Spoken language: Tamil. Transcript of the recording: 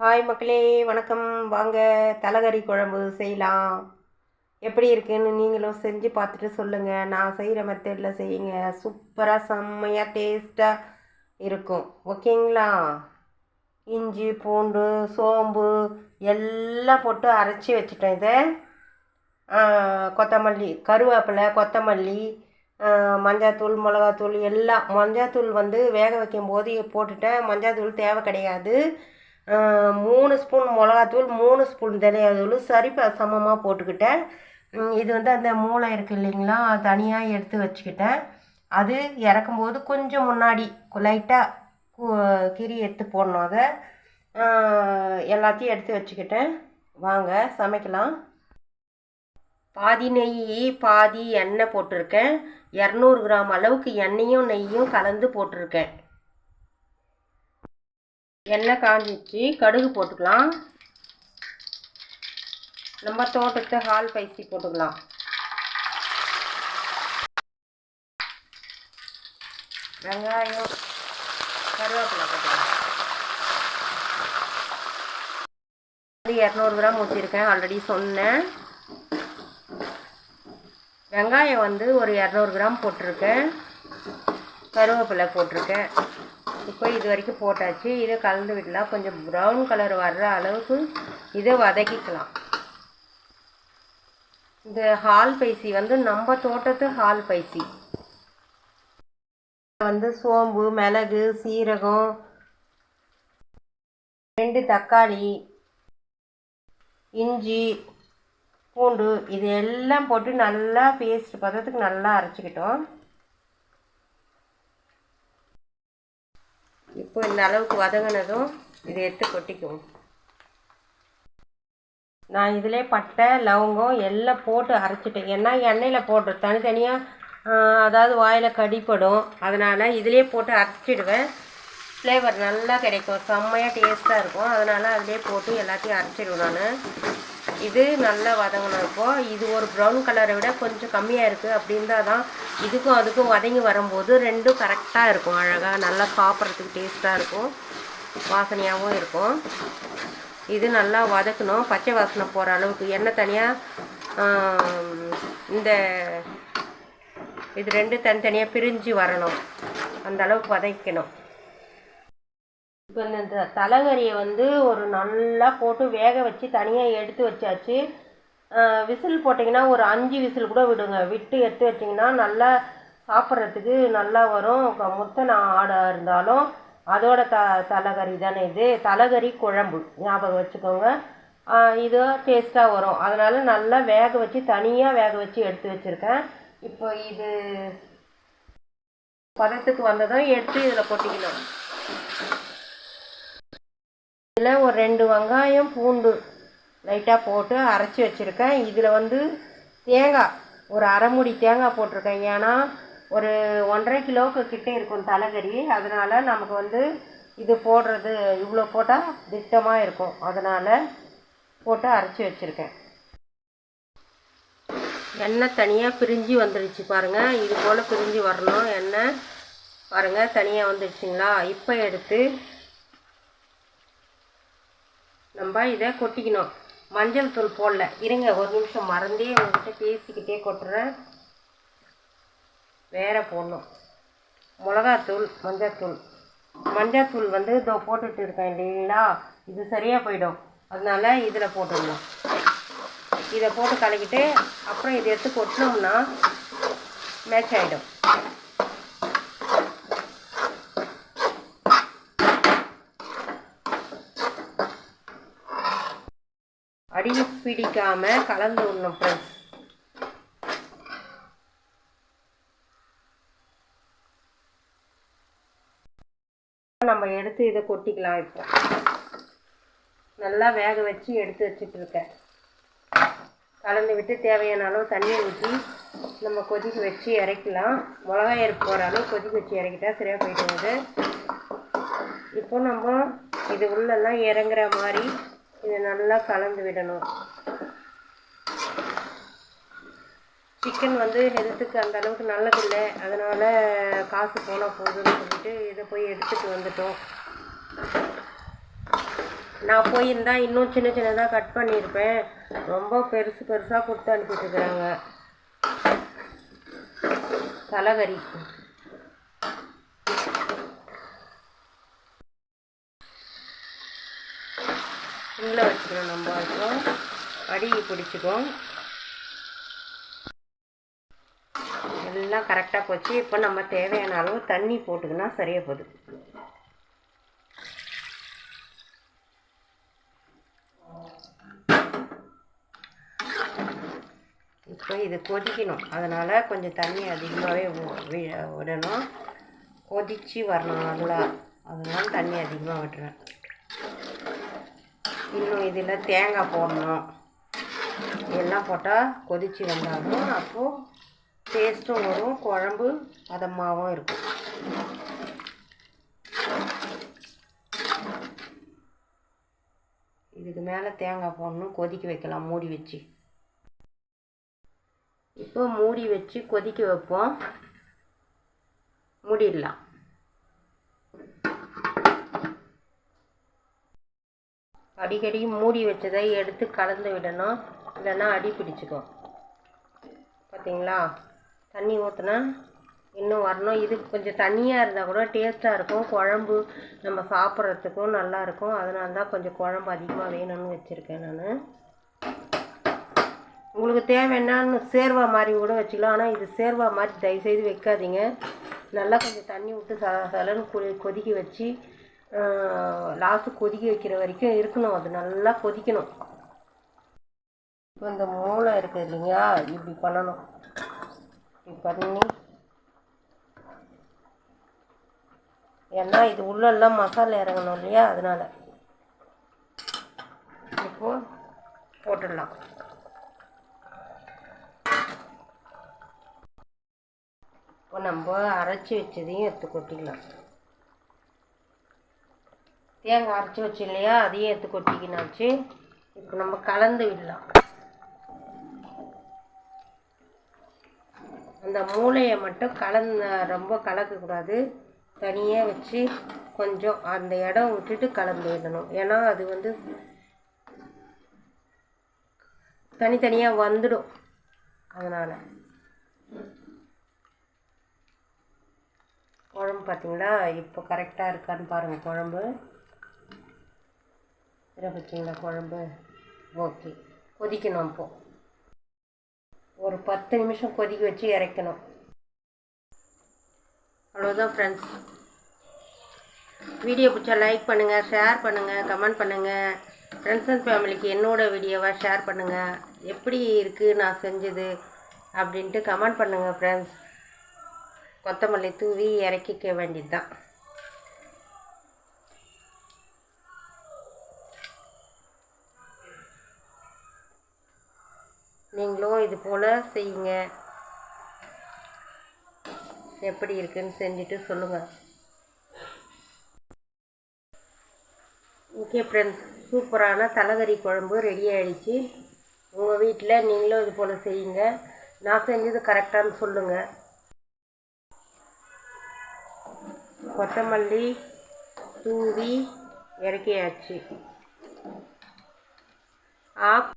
ஹாய் மக்களே வணக்கம். வாங்க தலைகறி குழம்பு செய்யலாம். எப்படி இருக்குன்னு நீங்களும் செஞ்சு பார்த்துட்டு சொல்லுங்கள் நான் செய்கிற மெத்தடில் செய்யுங்க. சூப்பராக செம்மையாக டேஸ்ட்டாக இருக்கும். ஓகேங்களா? இஞ்சி பூண்டு சோம்பு எல்லாம் போட்டு அரைச்சி வச்சுட்டேன் இதை. கொத்தமல்லி கருவேப்பிலை கொத்தமல்லி மஞ்சாத்தூள் மிளகாத்தூள் எல்லாம். மஞ்சாத்தூள் வந்து வேக வைக்கும் போது போட்டுட்டேன். மஞ்சாத்தூள் தேவை கிடையாது. மூணு ஸ்பூன் மிளகாத்தூள் மூணு ஸ்பூன் தனியாத்தூள் சரி ப- சமமாக போட்டுக்கிட்டேன். இது வந்து அந்த மூளை இருக்குது இல்லைங்களா? தனியாக எடுத்து வச்சுக்கிட்டேன். அது இறக்கும்போது கொஞ்சம் முன்னாடி லைட்டாக கிரி எடுத்து போடணும் அதை. எல்லாத்தையும் எடுத்து வச்சுக்கிட்டேன். வாங்க சமைக்கலாம். பாதி நெய் பாதி எண்ணெய் போட்டிருக்கேன். இரநூறு கிராம் அளவுக்கு எண்ணெயும் நெய்யும் கலந்து போட்டிருக்கேன். எண்ணெய் காஞ்சிச்சு கடுகு போட்டுக்கலாம். நம்ம தோட்டத்தை ஹால் பைசி போட்டுக்கலாம். வெங்காயம் கருவேப்பிலை போட்டுக்கலாம். இரநூறு கிராம் ஊற்றிருக்கேன் ஆல்ரெடி சொன்னேன். வெங்காயம் வந்து ஒரு இரநூறு கிராம் போட்டிருக்கேன். கருவேப்பிலை போட்டிருக்கேன். இப்போ இது வரைக்கும் போட்டாச்சு. இதை கலந்து விடலாம். கொஞ்சம் ப்ரௌன் கலர் வர்ற அளவுக்கு இதை வதக்கிக்கலாம். இந்த ஹால் பைசி வந்து நம்ம தோட்டத்து ஹால் பைசி. வந்து சோம்பு மிளகு சீரகம் ரெண்டு தக்காளி இஞ்சி பூண்டு இது எல்லாம் போட்டு நல்லா பேஸ்ட் பதத்துக்கு நல்லா அரைச்சிக்கிட்டோம். இப்போ இந்த அளவுக்கு வதங்கினதும் இதை எடுத்து கொட்டிக்குவோம். நான் இதிலே பட்டை லவங்கம் எல்லாம் போட்டு அரைச்சிட்டேன். ஏன்னா எண்ணெயில் போடுற தனித்தனியாக அதாவது வாயில் கடிப்படும். அதனால் இதிலே போட்டு அரைச்சிடுவேன். ஃப்ளேவர் நல்லா கிடைக்கும். செம்மையாக டேஸ்ட்டாக இருக்கும். அதனால் அதிலே போட்டு எல்லாத்தையும் அரைச்சிடுவேன் நான். இது நல்லா வதங்கணும் இப்போ. இது ஒரு ப்ரௌன் கலரை விட கொஞ்சம் கம்மியாக இருக்குது அப்படின்னா தான் இதுக்கும் அதுக்கும் வதங்கி வரும்போது ரெண்டும் கரெக்டாக இருக்கும். அழகாக நல்லா சாப்பிட்றதுக்கு டேஸ்ட்டாக இருக்கும். வாசனையாகவும் இருக்கும். இது நல்லா வதக்கணும். பச்சை வாசனை போகிற அளவுக்கு. எண்ணெய் தனியாக இந்த இது ரெண்டு தனித்தனியாக பிரிஞ்சு வரணும். அந்த அளவுக்கு வதக்கணும். இப்போ இந்த தலைகறியை வந்து ஒரு நல்லா போட்டு வேக வச்சு தனியாக எடுத்து வச்சாச்சு. விசில் போட்டிங்கன்னா ஒரு அஞ்சு விசில் கூட விடுங்க. விட்டு எடுத்து வச்சிங்கன்னா நல்லா சாப்பிட்றதுக்கு நல்லா வரும். க- முத்தனை ஆடாக இருந்தாலும் அதோட த தலைகறி தானே இது. தலைகறி குழம்பு. ஞாபகம் வச்சுக்கோங்க. இது டேஸ்ட்டாக வரும். அதனால் நல்லா வேக வச்சு தனியாக வேக வச்சு எடுத்து வச்சுருக்கேன். இப்போ இது பதத்துக்கு வந்ததும் எடுத்து இதில் கொட்டிக்கணும். இதில் ஒரு ரெண்டு வெங்காயம் பூண்டு லைட்டாக போட்டு அரைச்சி வச்சுருக்கேன். இதில் வந்து தேங்காய் ஒரு அரை மூடி தேங்காய் போட்டிருக்கேன். ஏன்னா ஒரு ஒன்றரை கிலோவுக்கு கிட்டே இருக்கும் தலைகறி. அதனால் நமக்கு வந்து இது போடுறது இவ்வளோ போட்டால் திட்டமாக இருக்கும். அதனால் போட்டு அரைச்சி வச்சுருக்கேன். எண்ணெய் தனியாக பிரிஞ்சு வந்துடுச்சு பாருங்கள் இது போல் பிரிஞ்சு வரணும். எண்ணெய் பாருங்கள் தனியாக வந்துடுச்சுங்களா இப்போ எடுத்து நம்ம இதை கொட்டிக்கணும். மஞ்சள் தூள் போடல. இருங்க ஒரு நிமிஷம் மறந்தே உங்ககிட்ட பேசிக்கிட்டே கொட்டுறேன். வேற போடணும். மிளகாத்தூள் மஞ்சத்தூள். மஞ்சத்தூள் வந்து இதோ போட்டுட்டு இருக்கேன் இல்லைங்களா? இது சரியாக போயிடும். அதனால இதில் போட்டுடணும். இதை போட்டு கலக்கிட்டு அப்புறம் இதை எடுத்து கொட்டினோம்னா மேட்ச் ஆகிடும் பிடிக்காமல் கலந்து விடணும் ஃப்ரெண்ட்ஸ் நம்ம எடுத்து இதை கொட்டிக்கலாம் இப்போ. நல்லா வேக வச்சு எடுத்து வச்சுட்டு இருக்கேன் கலந்து விட்டு தேவையான அளவு தண்ணியை ஊற்றி நம்ம கொதிக்க வச்சு இறக்கலாம் மிளகாய் அரைப்பு போகிற அளவு கொதிக்க வச்சு இறக்கிட்டா சரியாக போயிட்டு வருது இப்போ நம்ம இது உள்ளெல்லாம் இறங்குற மாதிரி இதை நல்லா கலந்து விடணும். சிக்கன் வந்து ஹெல்த்துக்கு அந்த அளவுக்கு நல்லதில்லை. அதனால் காசு போனால் போதும்னு சொல்லிட்டு இதை போய் எடுத்துகிட்டு வந்துட்டோம். நான் போயிருந்தா இன்னும் சின்ன சின்னதாக கட் பண்ணியிருப்பேன். ரொம்ப பெருசு பெருசாக கொடுத்து அனுப்பிட்டுருக்குறாங்க தலைகறி சிம்மில் வச்சுக்கணும் நம்ம இப்போ அடி பிடிச்சிக்கும் எல்லாம் கரெக்டாக போச்சு. இப்போ நம்ம தேவையான அளவு தண்ணி போட்டுக்கினா சரியாக போகுது. இப்போ இது கொதிக்கணும். அதனால் கொஞ்சம் தண்ணி அதிகமாகவே விடணும். கொதித்து வரணும் நல்லா. அதனால தண்ணி அதிகமாக விட்டுறேன். இன்னும் இதில் தேங்காய் போடணும். எல்லாம் போட்டால் கொதித்து வந்தாலும் அப்போது டேஸ்ட்டும் வரும். குழம்பு அதமாகவும் இருக்கும். இதுக்கு மேலே தேங்காய் போடணும். கொதிக்க வைக்கலாம். மூடி வச்சு. இப்போ மூடி வச்சு கொதிக்க வைப்போம். மூடிடலாம். அடிக்கடி மூடி வச்சதை எடுத்து கலந்து விடணும். இல்லைன்னா அடி பிடிச்சிக்கும். பார்த்தீங்களா? தண்ணி ஊற்றினா இன்னும் வரணும். இது கொஞ்சம் தண்ணியாக இருந்தால் கூட டேஸ்ட்டாக இருக்கும். குழம்பு நம்ம சாப்பிட்றதுக்கும் நல்லாயிருக்கும் அதனால தான் கொஞ்சம் குழம்பு அதிகமாக வேணும்னு வச்சுருக்கேன் நான். உங்களுக்கு தேவைன்னு சேர்வா மாதிரி கூட வச்சுக்கலாம். ஆனால் இது சேர்வா மாதிரி தயவுசெய்து வைக்காதீங்க. நல்லா கொஞ்சம் தண்ணி விட்டு ச சலன்னு கொ கொதிக்க வச்சு லாஸ்ட்டு கொதிக்க வைக்கிற வரைக்கும் இருக்கணும். அது நல்லா கொதிக்கணும். இப்போ இந்த மூளை இருக்குது இல்லைங்களா? இப்படி பண்ணணும். பண்ணி ஏன்னா இது உள்ளெல்லாம் மசாலா இறங்கணும் இல்லையா? அதனால். இப்போ போட்டுடலாம். இப்போ நம்ம அரைச்சி வச்சதையும் எடுத்து கொட்டிக்கலாம் தேங்காய் அரைச்சி வச்சு இல்லையா? அதையும் எடுத்து கொட்டிக்கினாச்சு. இப்போ நம்ம கலந்து விடலாம். அந்த மூளையை மட்டும் கலந்த ரொம்ப கலக்கக்கூடாது. தனியாக வச்சு கொஞ்சம் அந்த இடம் விட்டுட்டு கலந்துடணும். ஏன்னா அது வந்து தனித்தனியாக வந்துடும். அதனால். குழம்பு பார்த்தீங்களா? இப்போ கரெக்டாக இருக்கான்னு பாருங்கள் குழம்பு. இதை பார்த்தீங்களா குழம்பு. ஓகே. கொதிக்கணும் இப்போது ஒரு பத்து நிமிஷம் கொதிக்க வச்சு இறக்கணும். அவ்வளோதான் ஃப்ரெண்ட்ஸ் வீடியோ பிடிச்சா லைக் பண்ணுங்கள் ஷேர் பண்ணுங்கள் கமெண்ட் பண்ணுங்கள் ஃப்ரெண்ட்ஸ் அண்ட் ஃபேமிலிக்கு என்னோடய வீடியோவை ஷேர் பண்ணுங்கள் எப்படி இருக்குது நான் செஞ்சது அப்படின்ட்டு கமெண்ட் பண்ணுங்கள் ஃப்ரெண்ட்ஸ் கொத்தமல்லி தூவி இறக்கிக்க வேண்டியது தான் நீங்களும் இது போல் செய்யுங்க. எப்படி இருக்குன்னு செஞ்சுட்டு சொல்லுங்கள் ஓகே ஃப்ரெண்ட்ஸ் சூப்பரான தலைகறி குழம்பு ரெடி ஆகிடுச்சு உங்கள் வீட்டில் நீங்களும் இது போல் செய்யுங்க. நான் செஞ்சது கரெக்டானு சொல்லுங்கள் கொத்தமல்லி தூவி இறக்கியாச்சு. ஆப்